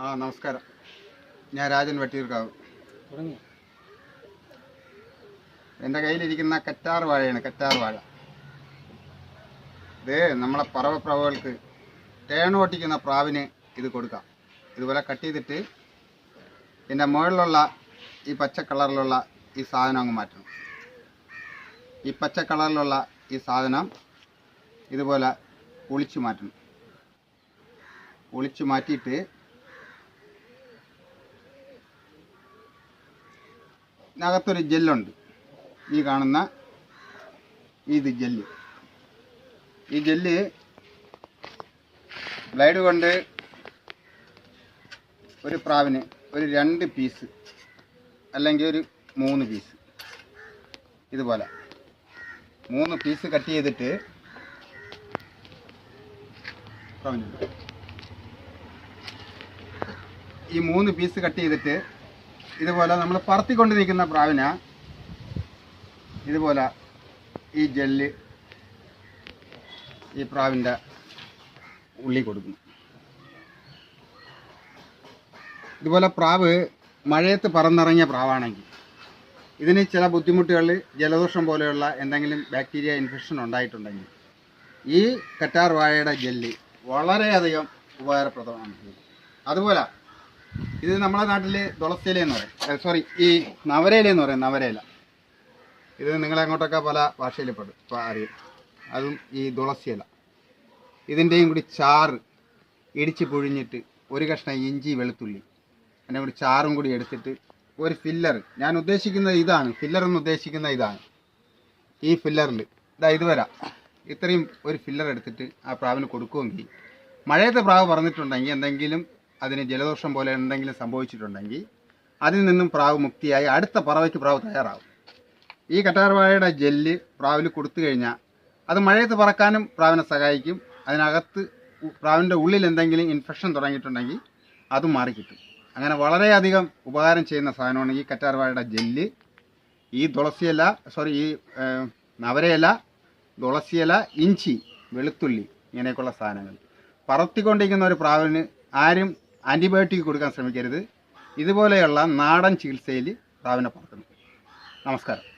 ആ നമസ്കാരം. ഞാൻ രാജൻ വട്ടിയൂർക്കാവ്. എന്റെ എന്റെ കയ്യിലിരിക്കുന്ന കറ്റാർ വാഴയാണ് കറ്റാർ വാഴ. ഇത് നമ്മളെ പറവപ്രാവുകൾക്ക് തേൻ ഓട്ടിക്കുന്ന പ്രാവിന് ഇത് കൊടുക്കാം. ഇതുപോലെ കട്ട് ചെയ്തിട്ട് ഇതിന്റെ മുകളിലുള്ള ഈ പച്ച കളറിലുള്ള ഈ സാധനം അങ്ങ് മാറ്റണം. ഈ പച്ച കളറിലുള്ള ഈ സാധനം ഇതുപോലെ ഒളിച്ചു മാറ്റണം. ഒളിച്ചു മാറ്റിയിട്ട് ഇതിനകത്തൊരു ജെല്ലുണ്ട്. ഈ കാണുന്ന ഇത് ജെല്ല്. ഈ ജെല്ല് ബ്ലൈഡ് കൊണ്ട് ഒരു പ്രാവിന് ഒരു രണ്ട് പീസ് അല്ലെങ്കിൽ ഒരു മൂന്ന് പീസ്. ഇതുപോലെ. മൂന്ന് പീസ് കട്ട് ചെയ്തിട്ട് ഈ മൂന്ന് പീസ് കട്ട് ചെയ്തിട്ട് ഇതുപോലെ നമ്മൾ പറത്തിക്കൊണ്ട് നിൽക്കുന്ന പ്രാവിന ഇതുപോലെ ഈ ജെല്ല് ഈ പ്രാവിന്റെ ഉള്ളി കൊടുക്കുന്നു. ഇതുപോലെ പ്രാവ് മഴയത്ത് പറന്നിറങ്ങിയ പ്രാവാണെങ്കിൽ ഇതിന് ചില ബുദ്ധിമുട്ടുകൾ ജലദോഷം പോലെയുള്ള എന്തെങ്കിലും ബാക്ടീരിയ ഇൻഫെക്ഷൻ ഉണ്ടായിട്ടുണ്ടെങ്കിൽ ഈ കറ്റാർ വാഴയുടെ ജെല്ല് വളരെയധികം ഉപകാരപ്രദമാണ്. അതുപോലെ ഇത് നമ്മുടെ നാട്ടിൽ തുളസിയില എന്ന് പറയും. സോറി ഈ നവരയില എന്ന് പറയും നവരയില. ഇത് നിങ്ങളെങ്ങോട്ടൊക്കെ പല ഭാഷയിൽ പെടും അറിയും. അതും ഈ തുളസിയില. ഇതിന്റെയും കൂടി ചാറ് ഇടിച്ച് പുഴിഞ്ഞിട്ട് ഒരു കഷ്ണം ഇഞ്ചി വെളുത്തുള്ളി അതിന്റെ കൂടി ചാറും കൂടി എടുത്തിട്ട് ഒരു ഫില്ലർ ഞാൻ ഉദ്ദേശിക്കുന്നത് ഇതാണ് ഫില്ലർ എന്ന് ഉദ്ദേശിക്കുന്ന ഇതാണ്. ഈ ഫില്ലറിൽ ഇതാ ഇത് വരാം. ഇത്രയും ഒരു ഫില്ലർ എടുത്തിട്ട് ആ പ്രാവിന് കൊടുക്കുമെങ്കിൽ മഴയത്തെ പ്രാവ് പറഞ്ഞിട്ടുണ്ടെങ്കിൽ എന്തെങ്കിലും അതിന് ജലദോഷം പോലെ എന്തെങ്കിലും സംഭവിച്ചിട്ടുണ്ടെങ്കിൽ അതിൽ നിന്നും പ്രാവ് മുക്തിയായി അടുത്ത പറവയ്ക്ക് പ്രാവ് തയ്യാറാവും. ഈ കറ്റാർവാഴയുടെ ജെല്ല് പ്രാവിൽ കൊടുത്തു കഴിഞ്ഞാൽ അത് മഴയത്ത് പറക്കാനും പ്രാവിനെ സഹായിക്കും. അതിനകത്ത് പ്രാവിന്റെ ഉള്ളിൽ എന്തെങ്കിലും ഇൻഫെക്ഷൻ തുടങ്ങിയിട്ടുണ്ടെങ്കിൽ അതും മാറിക്കിട്ടും. അങ്ങനെ വളരെയധികം ഉപകാരം ചെയ്യുന്ന സാധനമാണ് ഈ കറ്റാർവാഴയുടെ ജെല്ല്. ഈ തുളസിയില സോറി ഈ നവരയില തുളസിയില ഇഞ്ചി വെളുത്തുള്ളി ഇങ്ങനെയൊക്കെയുള്ള സാധനങ്ങൾ. പറത്തിക്കൊണ്ടിരിക്കുന്ന ഒരു പ്രാവിന് ആരും ആന്റിബയോട്ടിക് കൊടുക്കാൻ ശ്രമിക്കരുത്. ഇതുപോലെയുള്ള നാടൻ ചികിത്സയിൽ പ്രാവിനെ പറത്തണം നമസ്കാരം.